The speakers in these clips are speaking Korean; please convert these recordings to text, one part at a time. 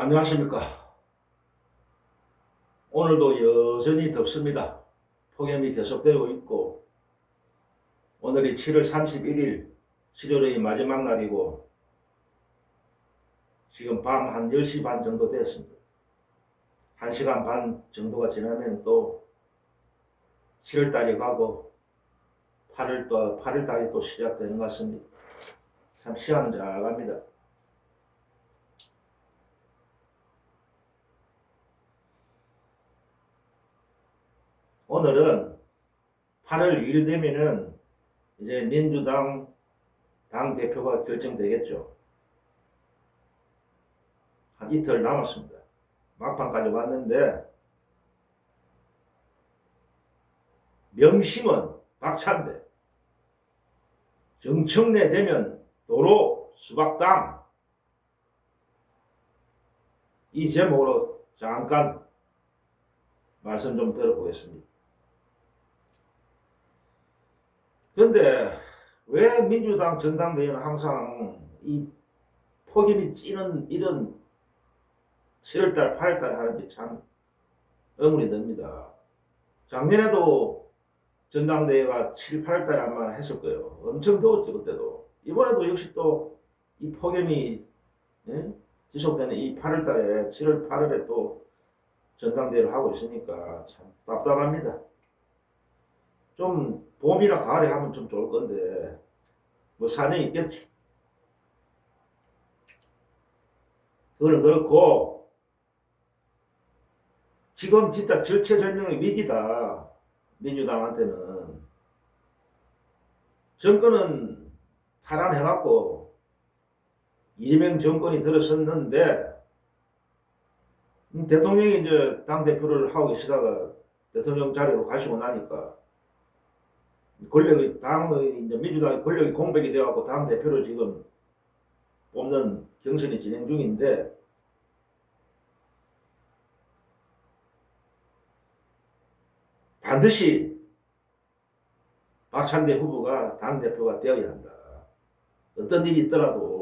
안녕하십니까. 오늘도 여전히 덥습니다. 폭염이 계속되고 있고, 오늘이 7월 31일, 7월의 마지막 날이고, 지금 밤 한 10시 반 정도 됐습니다. 1시간 반 정도가 지나면 또 7월달이 가고, 8월 또, 8월달이 또 시작되는 것 같습니다. 참 시간 잘 갑니다. 오늘은 8월 2일 되면은 이제 민주당 당 대표가 결정되겠죠. 한 이틀 남았습니다. 막판까지 왔는데 명심은 박찬대, 정청래 되면 도로 수박당 이 제목으로 잠깐 말씀 좀 들어보겠습니다. 그런데 왜 민주당 전당대회는 항상 이 폭염이 찌는 이런 7월달, 8월달 하는지 참 의문이 듭니다. 작년에도 전당대회가 7, 8월달에 아마 했을 거예요. 엄청 더웠죠, 그때도. 이번에도 역시 또 이 폭염이 예? 지속되는 이 8월달에, 7월, 8월에 또 전당대회를 하고 있으니까 참 답답합니다. 좀 봄이나 가을에 하면 좀 좋을 건데 뭐 사정이 있겠지. 그거는 그렇고 지금 진짜 절체절명의 위기다. 민주당한테는 정권은 탈환해갖고 이재명 정권이 들어섰는데 음, 대통령이 이제 당 대표를 하고 계시다가 대통령 자리로 가시고 나니까 권력이 당의 이제 민주당의 권력이 공백이 되어갖고 당 대표를 지금 뽑는 경선이 진행 중인데 반드시 박찬대 후보가 당 대표가 되어야 한다. 어떤 일이 있더라도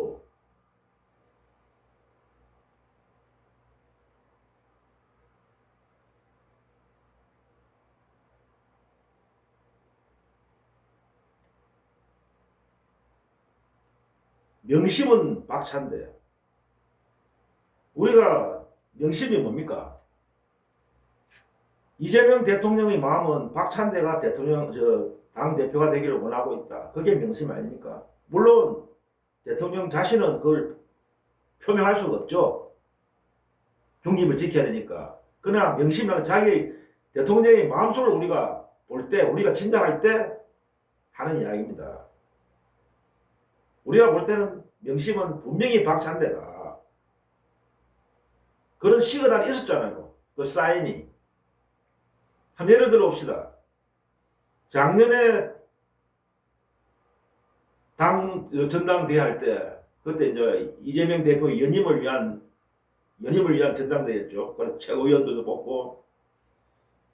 명심은 박찬대. 우리가 명심이 뭡니까? 이재명 대통령의 마음은 박찬대가 대통령, 저, 당 대표가 되기를 원하고 있다. 그게 명심 아닙니까? 물론, 대통령 자신은 그걸 표명할 수가 없죠. 중립을 지켜야 되니까. 그러나 명심은 자기 대통령의 마음속을 우리가 볼 때, 우리가 진단할 때 하는 이야기입니다. 우리가 볼 때는 명심은 분명히 박찬대다. 그런 시그널이 있었잖아요. 그 사인이. 한 예를 들어 봅시다. 작년에 당 전당대회 할 때, 그때 이제 이재명 대표 연임을 위한, 연임을 위한 전당대회였죠. 그래서 최고위원들도 뽑고,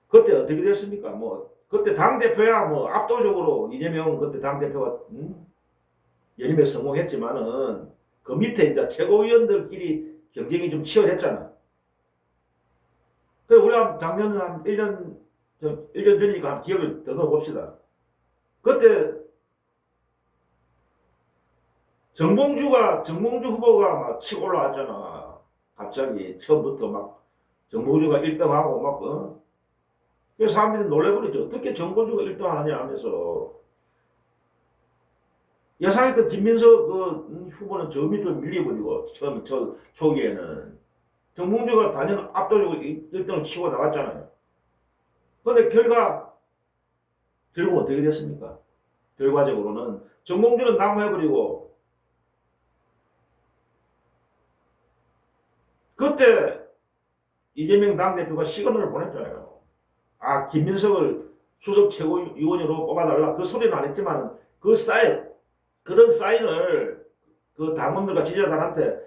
그때 어떻게 됐습니까? 뭐, 그때 당 대표야 뭐 압도적으로 이재명 그때 당 대표가, 음? 연임에 성공했지만은 그 밑에 이제 최고위원들끼리 경쟁이 좀 치열했잖아. 그래 우리가 작년 한 1년 저 1년 전이니까 한 기억을 더듬어 봅시다. 그때 정봉주가 정봉주 후보가 막 치고 올라왔잖아. 갑자기 처음부터 막 정봉주가 1등하고 막 어? 그래서 사람들이 놀래버리죠. 어떻게 정봉주가 1등 하느냐 하면서 예상했던 김민석 그 음, 후보는 저 밑으로 밀려버리고 처음 저 초기에는 정봉주가 단연 압도적으로 1등을 치고 나갔잖아요. 그런데 결과 결국 어떻게 됐습니까? 결과적으로는 정봉주는 낙마해버리고 그때 이재명 당대표가 시그널을 보냈잖아요. 아 김민석을 수석 최고위원으로 뽑아달라 그 소리는 안 했지만 그 사인 그런 사인을 그 당원들과 지지자들한테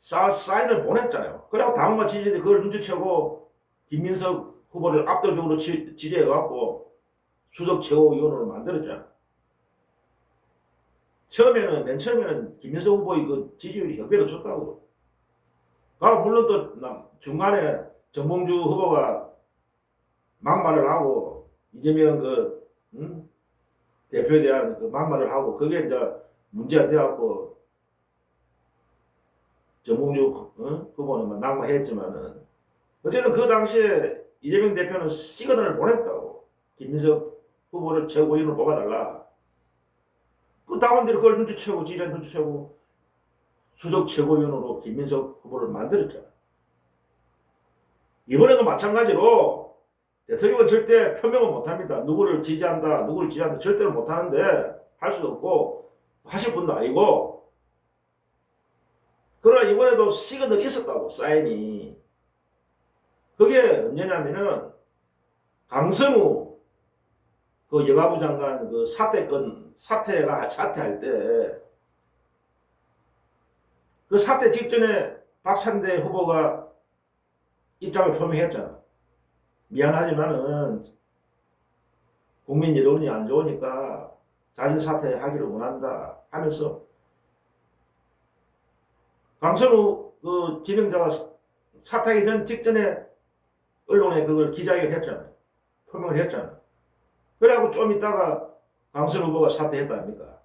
사, 사인을 보냈잖아요. 그래고 당원과 지지자들이 그걸 눈치채고 김민석 후보를 압도적으로 지, 지지해갖고 수석 최고위원으로 만들었잖아. 처음에는 맨 처음에는 김민석 후보의 그 지지율이 격배로 줬다고. 아, 물론 또 남- 중간에 정봉주 후보가 막말을 하고 이재명 그 음? 대표에 대한 그 막말을 하고 그게 이제 문제가 돼갖고 후- 어? 후보는 막 낙마했지만은 어쨌든 그 당시에 이재명 대표는 시그널을 보냈다고 김민석 후보를 최고위원으로 뽑아달라. 그 당원들이 그걸 눈치채고 지지자 눈치채고 수석 최고위원으로 김민석 후보를 만들었잖아. 이번에도 마찬가지로 대통령은 절대 표명은 못합니다. 누구를 지지한다, 누구를 지지한다 절대로 못하는데 할 수도 없고 하실 분도 아니고 그러나 이번에도 시그널이 있었다고 사인이 그게 언제냐면은 강성우 그 여가부 장관 그 사퇴권 사퇴가 사퇴할 때 그 사퇴 직전에 박찬대 후보가 입장을 표명했잖아. 미안하지만은 국민 여론이 안 좋으니까 자진 사퇴하기를 원한다 하면서 강선우 그 진행자가 사퇴하기 전 직전에 언론에 그걸 기자회견 했잖아요. 표명을 했잖아요. 그래갖고 좀 있다가 강선 후보가 사퇴했다 아닙니까?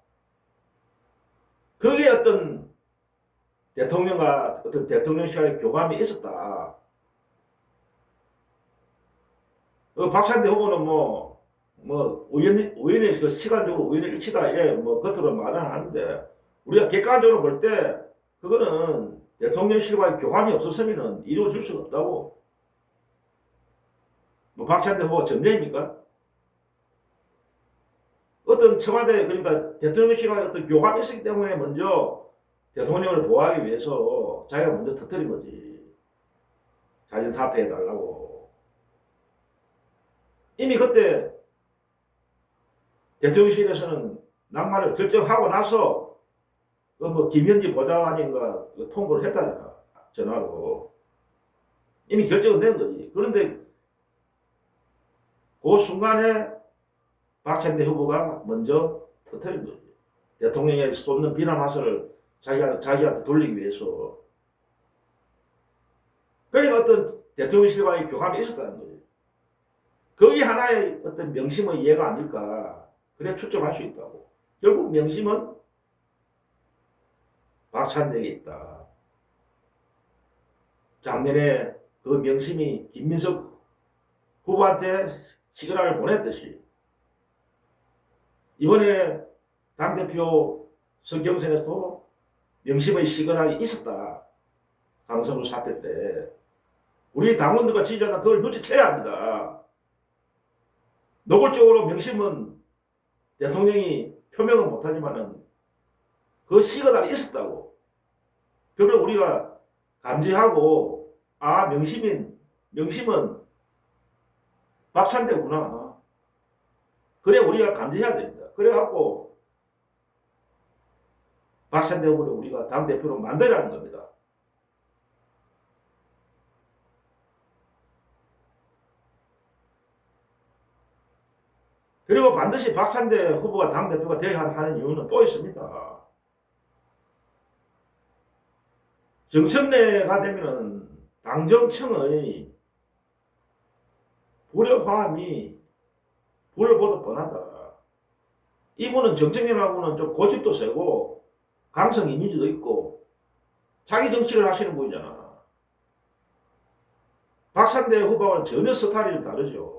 그게 어떤 대통령과 어떤 대통령실의 교감이 있었다. 어, 박찬대 후보는 뭐, 뭐, 우연히, 우연히 그 시간적으로 우연히 일치다, 이래, 뭐, 겉으로 말은 하는데, 우리가 객관적으로 볼 때, 그거는 대통령실과의 교감이 없었으면 이루어질 수가 없다고. 뭐, 박찬대 후보가 전례입니까? 어떤 청와대, 그러니까 대통령실과의 어떤 교감이 있었기 때문에 먼저 대통령을 보호하기 위해서 자기가 먼저 터뜨린 거지. 자진 사퇴해달라고. 이미 그때 대통령실에서는 낭만을 결정하고 나서 그뭐 김현지 보좌관인가 그 통보를 했다잖아 전화로. 이미 결정은 된 거지. 그런데 그 순간에 박찬대 후보가 먼저 터뜨린 거지. 대통령의 쏟는 비난 화살을 자기가, 자기한테 돌리기 위해서. 그러니까 어떤 대통령실과의 교감이 있었다는 거지 거기 하나의 어떤 명심의 이해가 아닐까. 그래 추정할 수 있다고. 결국 명심은 박찬대에 있다. 작년에 그 명심이 김민석 후보한테 시그널을 보냈듯이 이번에 당대표 선경선에서도 명심의 시그널이 있었다. 강성우 사태 때. 우리 당원들과 지지자는 그걸 눈치채야 합니다. 노골적으로 명심은 대통령이 표명은 못하지만은 그 시그널이 있었다고. 그걸 우리가 감지하고 아 명심인 명심은 박찬대구나. 그래 우리가 감지해야 됩니다. 그래갖고 박찬대 후보를 우리가 당 대표로 만들자는 겁니다. 그리고 반드시 박찬대 후보가 당대표가 되어야 하는 이유는 또 있습니다. 정청래가 되면은 당정청의 불협화음이 불을 보듯 뻔하다. 이분은 정청래하고는 좀 고집도 세고 강성 이미지도 있고 자기 정치를 하시는 분이잖아. 박찬대 후보와는 전혀 스타일이 다르죠.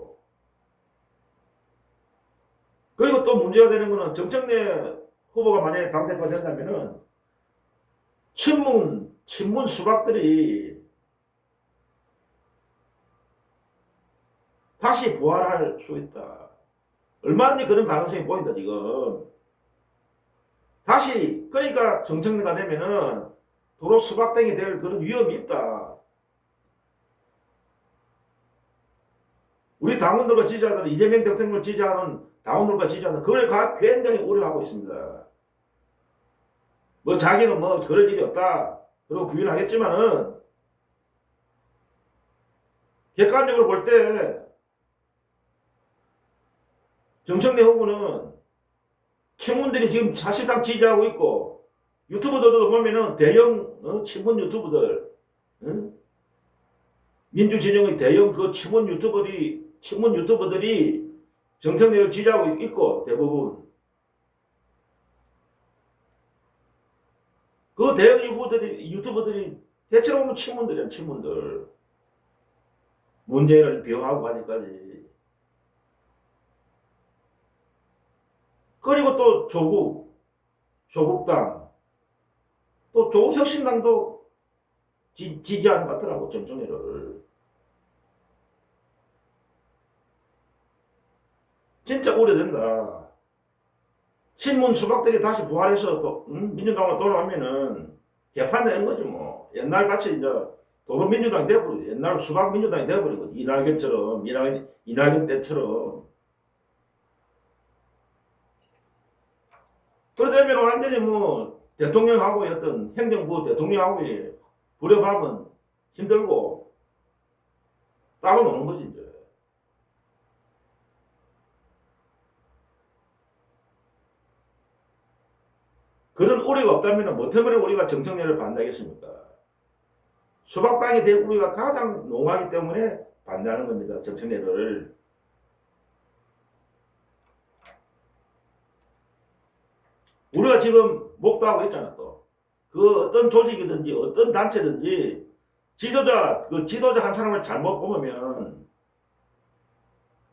그리고 또 문제가 되는 거는 정청래 후보가 만약에 당대표가 된다면은 친문, 친문 수박들이 다시 부활할 수 있다. 얼마든지 그런 가능성이 보인다, 지금. 다시, 그러니까 정청래가 되면은 도로 수박땡이 될 그런 위험이 있다. 우리 당원들과 지지자들은 이재명 대통령을 지지하는 당원들과 지지자는 그걸 가- 굉장히 우려하고 있습니다. 뭐 자기는 뭐 그럴 일이 없다. 그리고 부인하겠지만은 객관적으로 볼 때 정청래 후보는 친문들이 지금 사실상 지지하고 있고 유튜버들도 보면은 대형 어, 친문 유튜브들 응? 민주 진영의 대형 그 친문 유튜버들이 친문 유튜버들이 정청래를 지지하고 있고 대부분 그 대형 유튜버들이 유튜버들이 대체로 보면 친문들이야 친문들. 문재인을 비호하고 아직까지. 그리고 또 조국 조국당. 또 조국혁신당도 지, 지지하는 것 같더라고 정청래를 진짜 우려된다 친문 수박들이 다시 부활해서 또 음? 민주당으로 돌아오면은 개판되는 거지 뭐 옛날 같이 이제 도로 민주당이 돼버리고 옛날 수박 민주당이 돼버리고 이낙연처럼 이낙연, 이낙연 때처럼 그러되면 완전히 뭐 대통령하고의 어떤 행정부 대통령하고의 불협합은 힘들고 따로 노는 거지 이제. 그런 우려가 없다면 뭐 때문에 우리가 정청래를 반대하겠습니까? 수박당이 될 우리가 가장 농하기 때문에 반대하는 겁니다. 정청래를. 우리가 지금 목도하고 있잖아 또. 그 어떤 조직이든지 어떤 단체든지 지도자 그 지도자 한 사람을 잘못 뽑으면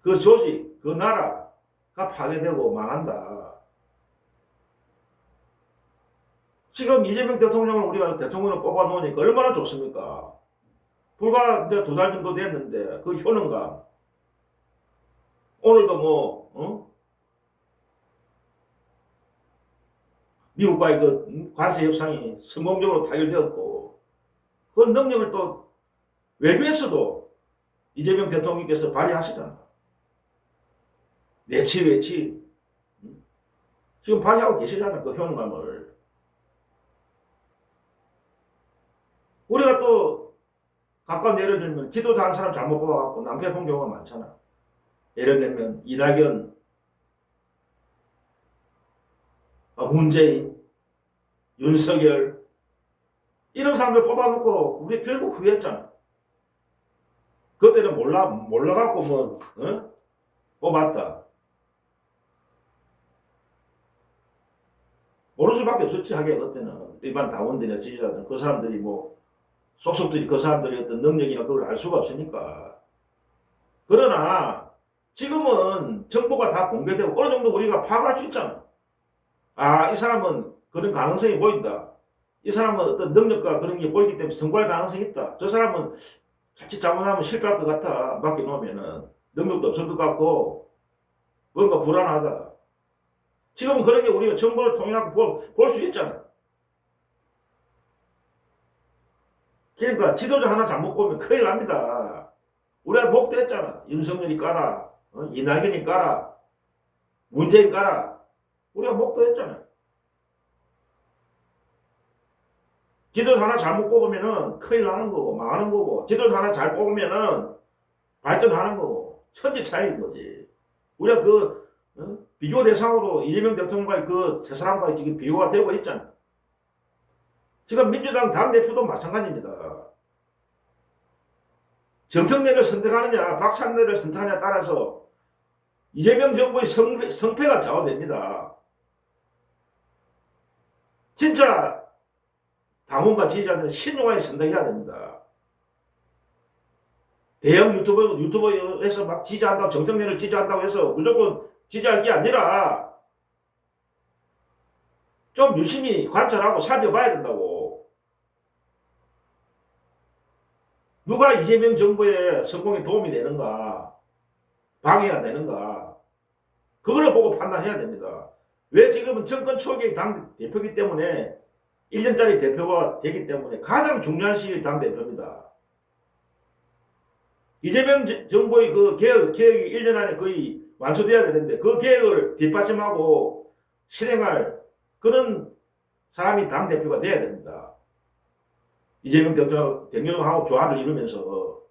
그 조직 그 나라가 파괴되고 망한다. 지금 이재명 대통령을 우리가 대통령을 뽑아 놓으니까 얼마나 좋습니까? 불과 이제 두 달 정도 됐는데 그 효능감 오늘도 뭐 어? 미국과의 그 음, 관세 협상이 성공적으로 타결되었고 그 능력을 또 외교에서도 이재명 대통령께서 발휘하시잖아. 내치 외치 음? 지금 발휘하고 계시잖아 그 효능감을. 우리가 또 가까운 예를 들면 지도자 한 사람 잘못 뽑아갖고 낭패 본 경우가 많잖아. 예를 들면 이낙연, 아, 문재인, 윤석열 이런 사람들 뽑아놓고 우리 결국 후회했잖아. 그때는 몰라 몰라갖고 뭐 어? 뽑았다. 모를 수밖에 없었지 하게 그때는 일반 당원들이나 지지자들 그 사람들이 뭐 속속들이 그 사람들의 어떤 능력이나 그걸 알 수가 없으니까. 그러나 지금은 정보가 다 공개되고 어느 정도 우리가 파악할 수 있잖아. 아, 이 사람은 그런 가능성이 보인다. 이 사람은 어떤 능력과 그런 게 보이기 때문에 성공할 가능성이 있다. 저 사람은 자칫 잘못하면 실패할 것 같아. 맡겨놓으면은. 능력도 없을 것 같고, 뭔가 불안하다. 지금은 그런 게 우리가 정보를 통해 볼수 있잖아. 그러니까 지도자 하나 잘못 보면 큰일 납니다. 우리가 목대했잖아. 윤석열이 까라. 어? 이낙연이 까라. 문재인 까라. 우리가 목도했잖아요. 지도자 하나 잘못 뽑으면은 큰일 나는 거고 망하는 거고 지도자 하나 잘 뽑으면은 발전하는 거고 천지 차이인 거지. 우리가 그 어? 비교 대상으로 이재명 대통령과 그세 사람과 지금 비교가 되고 있잖아. 지금 민주당 당대표도 마찬가지입니다. 정청래를 선택하느냐, 박찬대를 선택하느냐에 따라서 이재명 정부의 성, 성패가 좌우됩니다. 진짜 당원과 지지자들은 신중하게 선택해야 됩니다. 대형 유튜버, 유튜버에서 막 지지한다고, 정청래를 지지한다고 해서 무조건 지지할 게 아니라 좀 유심히 관찰하고 살펴봐야 된다고. 누가 이재명 정부의 성공에 도움이 되는가, 방해가 되는가, 그거를 보고 판단해야 됩니다. 왜 지금은 정권 초기의 당 대표기 때문에 1년짜리 대표가 되기 때문에 가장 중요한 시기의 당 대표입니다. 이재명 정부의 그 개혁, 개혁이 1년 안에 거의 완수돼야 되는데 그 계획을 뒷받침하고 실행할 그런 사람이 당대표가 돼야 됩니다. 이재명 대통령, 대통령하고 조합을 이루면서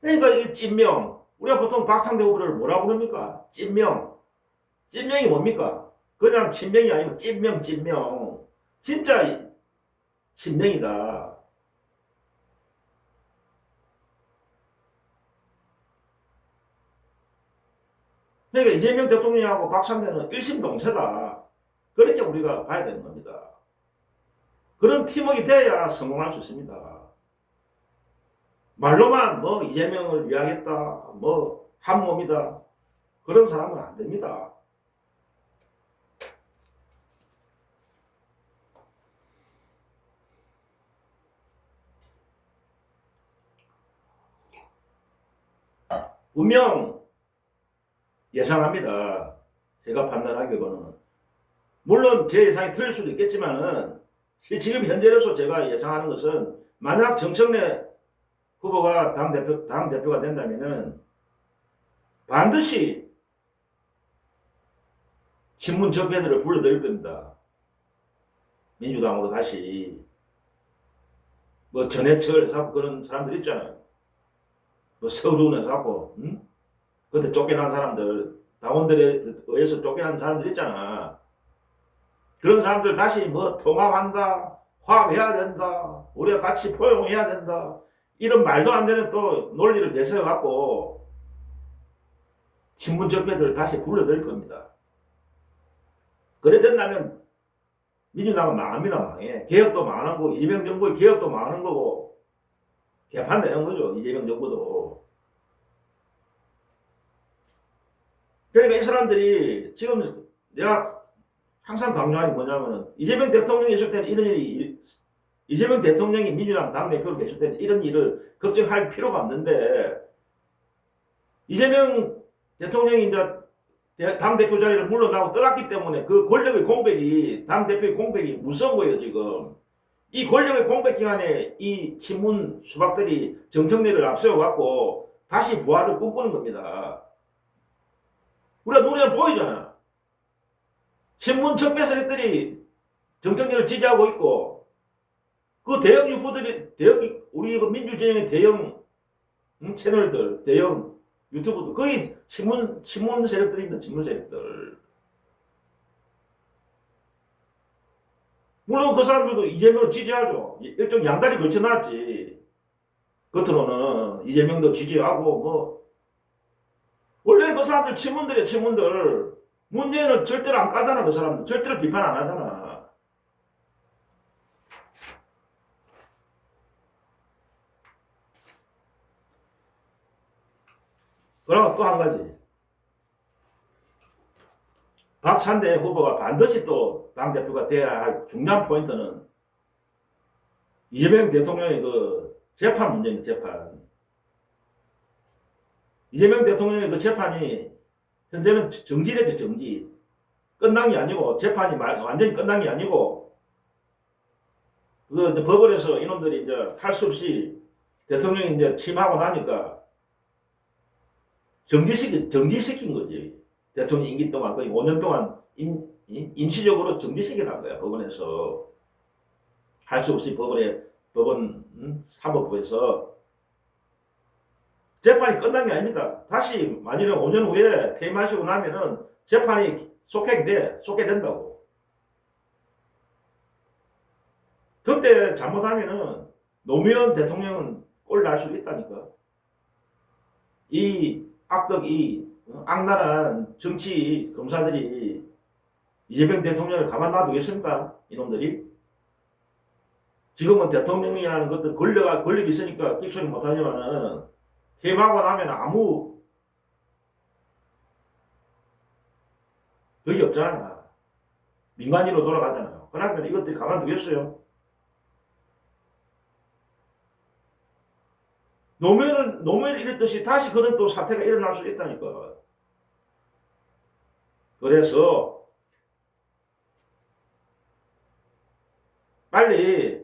그러니까 이 찐명 우리가 보통 박창대 후보를 뭐라 부릅니까? 찐명 찐명이 뭡니까? 그냥 친명이 아니고 찐명 찐명 진짜 친명이다. 그러니까 이재명 대통령하고 박상대는 일심동체다. 그렇게 우리가 봐야 되는 겁니다. 그런 팀워크가 돼야 성공할 수 있습니다. 말로만 뭐 이재명을 위하겠다, 뭐 한 몸이다 그런 사람은 안 됩니다. 분명 예상합니다. 제가 판단하기로는 물론 제 예상이 틀릴 수도 있겠지만은 지금 현재로서 제가 예상하는 것은 만약 정청래 후보가 당 대표 당 대표가 된다면은 반드시 신문 접배들을 불러들일 겁니다. 민주당으로 다시 뭐 전해철 해서 그런 사람들 있잖아요. 뭐 서울은 해서 응? 그때 쫓겨난 사람들 당원들에 의해서 쫓겨난 사람들 있잖아. 그런 사람들 다시 뭐 통합한다, 화합해야 된다, 우리가 같이 포용해야 된다 이런 말도 안 되는 또 논리를 내세워 갖고 신문 적배들을 다시 불러들일 겁니다. 그래 된다면 민주당은 망합니다, 망해. 개혁도 망하는 거고, 이재명 정부의 개혁도 망하는 거고, 개판 되는 거죠, 이재명 정부도. 그러니까 이 사람들이 지금 내가 항상 강조하는 게 뭐냐면은, 이재명 대통령이 있을 때는 이런 일이, 이재명 대통령이 민주당 당대표로 계실 때는 이런 일을 걱정할 필요가 없는데, 이재명 대통령이 이제 당대표 자리를 물러나고 떠났기 때문에 그 권력의 공백이, 당대표의 공백이 무서운 거예요, 지금. 이 권력의 공백 기간에 이 친문 수박들이 정청래를 앞세워갖고 다시 부활을 꿈꾸는 겁니다. 우리가 눈에 보이잖아. 신문 적배 세력들이 정청래를 지지하고 있고, 그 대형 유포들이, 대형, 우리 그 민주진영의 대형 음, 채널들, 대형 유튜브도 거의 신문 신문 세력들이 있는 신문 세력들. 물론 그 사람들도 이재명을 지지하죠. 일종 양다리 걸쳐놨지. 겉으로는 이재명도 지지하고 뭐 원래 그 사람들 친문들이야 친문들. 문제는 절대로 안 까잖아 그 사람들. 절대로 비판 안 하잖아. 그리고 또 한 가지. 박찬대 후보가 반드시 또 당대표가 돼야 할 중요한 포인트는 이재명 대통령의 그 재판 문제입니다, 재판. 이재명 대통령의 그 재판이 현재는 정지됐죠, 정지. 끝난 게 아니고, 재판이 말- 완전히 끝난 게 아니고, 그 이제 법원에서 이놈들이 이제 할 수 없이 대통령이 이제 취임하고 나니까 정지시키, 정지시킨 거지. 대통령 임기 동안, 거의 5년 동안 임, 임, 임시적으로 정지시키는 거야, 법원에서. 할 수 없이 법원에, 법원, 음, 사법부에서. 재판이 끝난 게 아닙니다. 다시, 만일에 5년 후에 퇴임하시고 나면은 재판이 속행이 돼, 속개된다고. 그때 잘못하면은 노무현 대통령은 꼴날 수 있다니까. 이 악덕이 어, 악랄한 정치 검사들이 이재명 대통령을 가만 놔두겠습니까? 이놈들이? 지금은 대통령이라는 것도 권력, 권력이 있으니까 끽소리 못하지만은 퇴임하고 나면 아무 그게 없잖아. 민간인으로 돌아가잖아요. 그러면 이것들이 가만두겠어요? 노무현은 노무현이 이랬듯이 다시 그런 또 사태가 일어날 수 있다니까. 그래서 빨리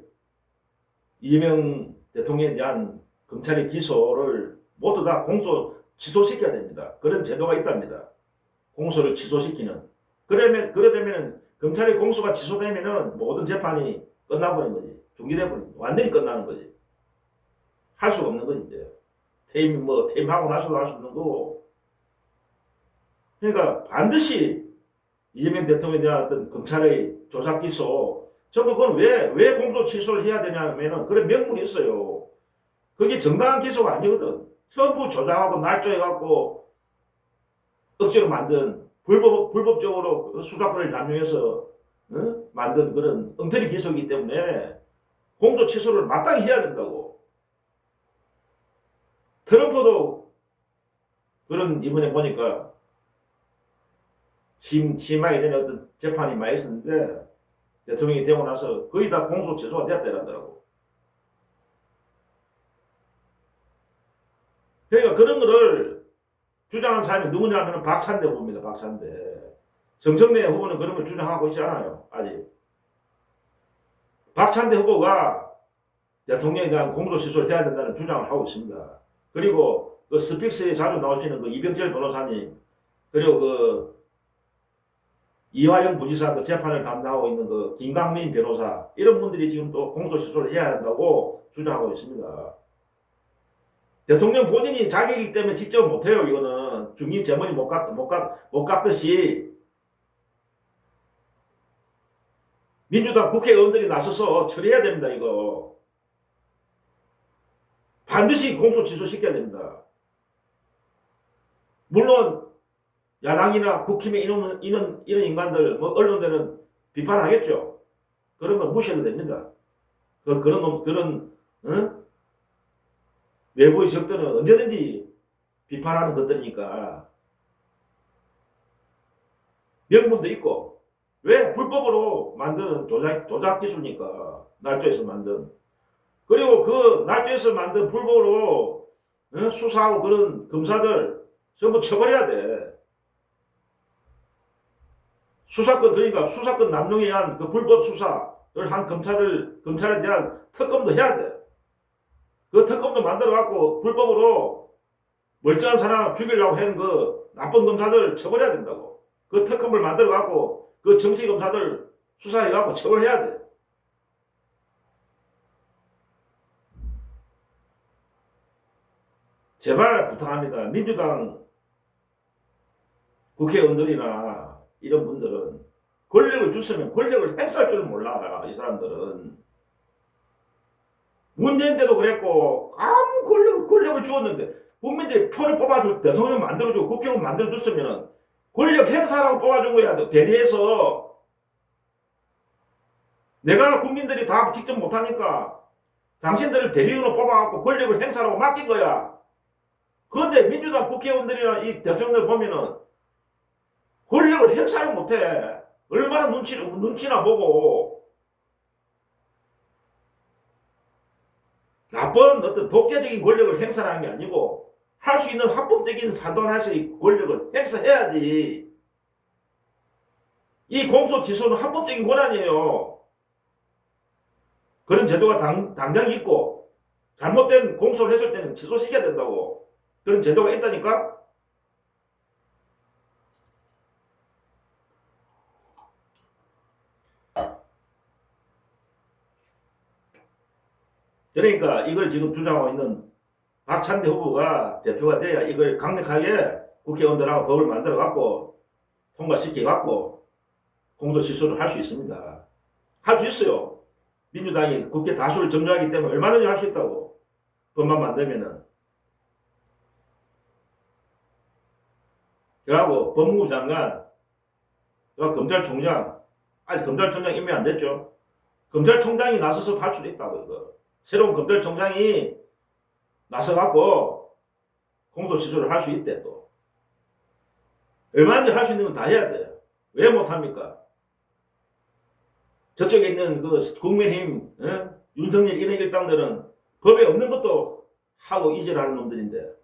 이재명 대통령에 대한 검찰의 기소를 모두 다 공소 취소시켜야 됩니다. 그런 제도가 있답니다. 공소를 취소시키는. 그러면 그러되면 검찰의 공소가 취소되면은 모든 재판이 끝나버린 거지. 중지돼 버린 거지. 완전히 끝나는 거지. 할 수가 없는 거지 이제. 퇴임 뭐 퇴임하고 나서도 할 수 없는 거고. 그러니까 반드시 이재명 대통령에 대한 어떤 검찰의 조작 기소 전부 그건 왜, 왜 공소 취소를 해야 되냐면은 그런 명분이 있어요. 그게 정당한 기소가 아니거든. 전부 조작하고 날조해갖고 억지로 만든 불법, 불법적으로 그 수사권을 남용해서 어? 만든 그런 엉터리 기소이기 때문에 공소 취소를 마땅히 해야 된다고. 트럼프도 그런 이번에 보니까 심, 심하게 된 어떤 재판이 많이 있었는데 대통령이 되고 나서 거의 다 공소 취소가 됐다라더라고. 그러니까 그런 거를 주장한 사람이 누구냐면 박찬대 후보입니다. 박찬대. 정청래 후보는 그런 걸 주장하고 있지 않아요. 아직. 박찬대 후보가 대통령에 대한 취소를 해야 된다는 주장을 하고 있습니다. 그리고 그 스픽스에 자주 나오시는 그 이병철 변호사님 그리고 그 이화영 부지사 그 재판을 담당하고 있는 그 김강민 변호사 이런 분들이 지금 또 공소 취소를 해야 한다고 주장하고 있습니다. 대통령 본인이 자기이기 때문에 직접 못해요. 이거는 중인 재물이 못 깎, 못 깎, 못 깎듯이 민주당 국회의원들이 나서서 처리해야 됩니다. 이거 반드시 공소 취소시켜야 됩니다. 물론 야당이나 국힘의 이런, 이런, 이런 인간들, 뭐, 언론들은 비판하겠죠. 그런 건 무시해도 됩니다. 그, 그런, 놈, 그런, 어? 외부의 적들은 언제든지 비판하는 것들이니까. 명분도 있고, 왜? 불법으로 만든 조작, 조작 기술이니까. 날조에서 만든. 그리고 그 날조에서 만든 불법으로 어? 수사하고 그런 검사들 전부 처벌해야 돼. 수사권 그러니까 수사권 남용에 의한 그 불법 수사를 한 검찰을 검찰에 대한 특검도 해야 돼. 그 특검도 만들어 갖고 불법으로 멀쩡한 사람 죽이려고 한 그 나쁜 검사들 처벌해야 된다고. 그 특검을 만들어 갖고 그 정치 검사들 수사해 갖고 처벌해야 돼. 제발 부탁합니다. 민주당 국회의원들이나 이런 분들은 권력을 줬으면 권력을 행사할 줄 몰라. 이 사람들은. 문재인 때도 그랬고 아무 권력을, 권력을 주었는데 국민들이 표를 뽑아줄 대통령 만들어주고 국회의원 만들어줬으면 권력 행사라고 뽑아준 거야. 대리해서 내가 국민들이 다 직접 못하니까 당신들을 대리인으로 뽑아갖고 권력을 행사라고 맡긴 거야. 그런데 민주당 국회의원들이나 이 대통령들 보면은 권력을 행사를 못해. 얼마나 눈치, 눈치나 보고. 나쁜 어떤 독재적인 권력을 행사하는 게 아니고, 할 수 있는 합법적인 판단에서 이 권력을 행사해야지. 이 공소 취소는 합법적인 권한이에요. 그런 제도가 당, 당장 있고, 잘못된 공소를 했을 때는 취소시켜야 된다고. 그런 제도가 있다니까? 그러니까 이걸 지금 주장하고 있는 박찬대 후보가 대표가 돼야 이걸 강력하게 국회의원들하고 법을 만들어 갖고 통과시켜 갖고 공도 시소를 할 수 있습니다. 할 수 있어요. 민주당이 국회 다수를 점유하기 때문에 얼마든지 할 수 있다고. 법만 만들면은. 그러고 법무부 장관, 그리고 검찰총장, 아직 검찰총장 임명 안 됐죠. 검찰총장이 나서서 있다고 이거. 새로운 검찰총장이 나서갖고 공소 시조를 할 수 있대 또. 얼마든지 할 수 있는 건 다 해야 돼. 왜 못합니까? 저쪽에 있는 그 국민힘, 어? 윤석열 이런 일당들은 법에 없는 것도 하고 이질하는 놈들인데.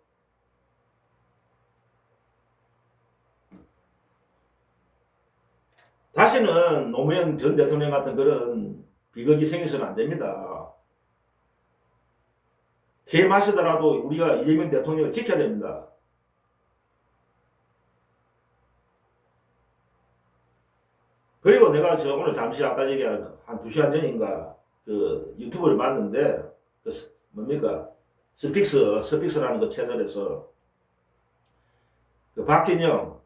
다시는 노무현 전 대통령 같은 그런 비극이 생겨서는 안 됩니다. 퇴임하시더라도 우리가 이재명 대통령을 지켜야 됩니다. 그리고 내가 저 오늘 잠시 아까 얘기한 한두 시간 전인가 그 유튜브를 봤는데 그 스- 뭡니까 스픽스 스픽스라는 그 채널에서 그 박진영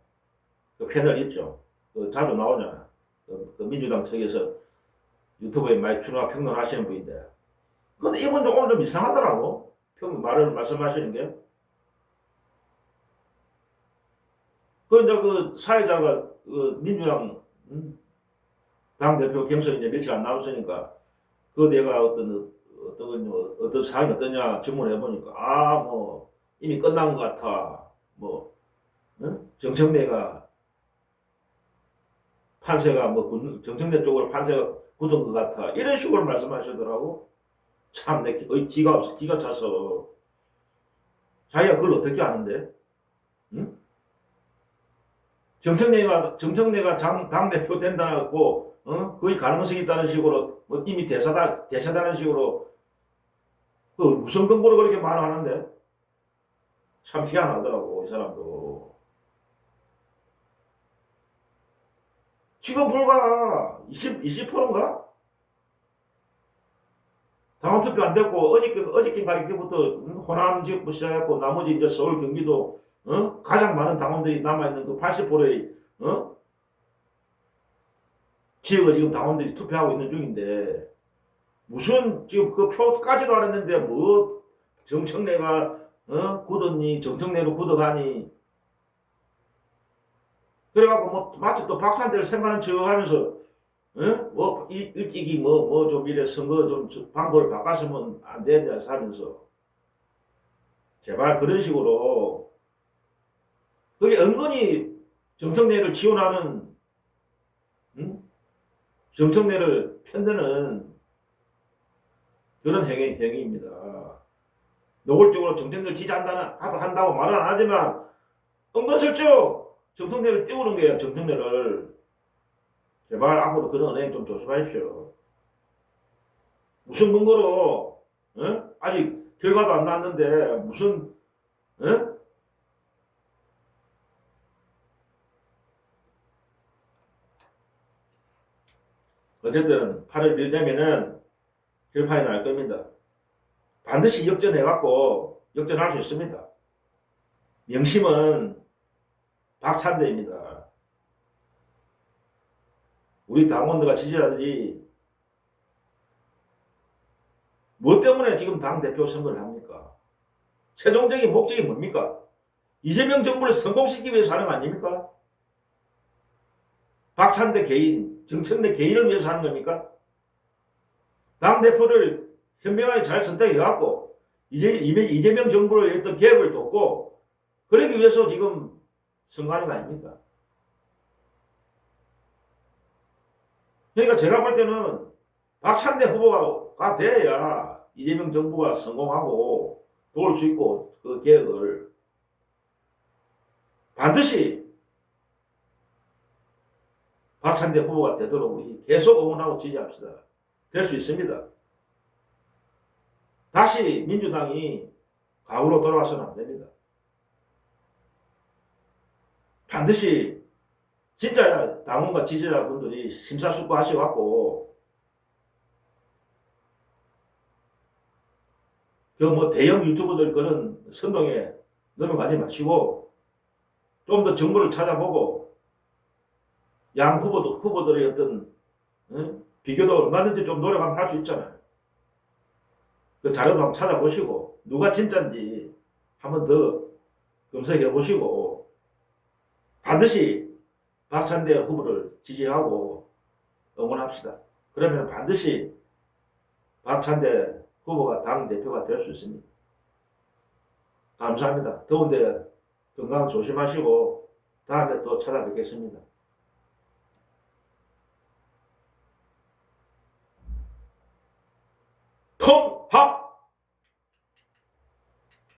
그 패널 있죠. 그 자주 나오잖아. 그, 그 민주당 측에서 유튜브에 많이 출연하 평론하시는 분인데. 근데 이분 좀 오늘 좀 이상하더라고. 평 말을 말씀하시는 게. 그 이제 그 사회자가 그 민주당 음, 당 대표 경선이 이제 며칠 안 남았으니까 그 내가 어떤 어떤 거, 어떤 사항이 어떠냐 질문을 해보니까 아 뭐 이미 끝난 것 같아 뭐 응? 정청래가 판세가 뭐 굳- 정청래 쪽으로 판세가 굳은 것 같아 이런 식으로 말씀하시더라고 참내 기가 없어. 기가 차서. 자기가 그걸 어떻게 아는데? 응? 정청래가 정청래가 당, 당 대표 된다고 어? 거의 가능성이 있다는 식으로 뭐 이미 대사다 대사다는 식으로 그 무슨 근거로 그렇게 말하는데? 참 희한하더라고 이 사람도. 지금 불과 20 20%인가 당원 투표 안 됐고 어저께 어저께 가기부터 호남 지역부터 시작했고 나머지 이제 서울 경기도 어? 가장 많은 당원들이 남아 있는 그 80%의 어? 지역을 지금 당원들이 투표하고 있는 중인데 무슨 지금 그 표까지도 안 했는데 뭐 정청래가 어 굳었니 정청래로 굳어가니 그래갖고 뭐 마치 또 박찬대를 생각하는 척 하면서 어? 뭐 일- 일찍이 뭐 뭐 좀 이래 선거 좀 저- 방법을 바꿨으면 안 되냐 하면서 제발 그런 식으로 그게 은근히 정청래를 지원하는 응? 정청래를 편드는 그런 행위, 행위입니다. 노골적으로 정청래를 지지한다는, 하도 한다고 말은 안 하지만, 은근슬쩍 정청래를 띄우는 거예요, 정청래를. 제발 앞으로 그런 은행 좀 조심하십시오. 무슨 근거로, 어? 아직 결과도 안 났는데, 무슨, 어? 어쨌든 8월 1일 되면은 결판이 날 겁니다. 반드시 역전해갖고 역전할 수 있습니다. 명심은 박찬대입니다. 우리 당원들과 지지자들이 뭐 때문에 지금 당 대표 선거를 합니까? 최종적인 목적이 뭡니까? 이재명 정부를 성공시키기 위해서 하는 거 아닙니까? 박찬대 개인, 정청래 개인을 위해서 하는 겁니까? 당 대표를 현명하게 잘 선택해갖고, 이제, 이재명 정부의 어떤 개혁을 돕고, 그러기 위해서 지금 선거하는 거 아닙니까? 그러니까 제가 볼 때는 박찬대 후보가 돼야 이재명 정부가 성공하고 도울 수 있고, 그 개혁을 반드시 박찬대 후보가 되도록 우리 계속 응원하고 지지합시다. 될 수 있습니다. 다시 민주당이 가구로 돌아와서는 안 됩니다. 반드시 진짜 당원과 지지자분들이 심사숙고하셔갖고 그 뭐 대형 유튜버들 그런 선동에 넘어가지 마시고 좀 더 정보를 찾아보고 양 후보도 후보들의 어떤 응? 비교도 얼마든지 좀 노력하면 할 수 있잖아요. 그 자료도 한번 찾아보시고 누가 진짜인지 한번 더 검색해 보시고 반드시 박찬대 후보를 지지하고 응원합시다. 그러면 반드시 박찬대 후보가 당 대표가 될 수 있습니다. 감사합니다. 더운데 건강 조심하시고 다음에 또 찾아뵙겠습니다.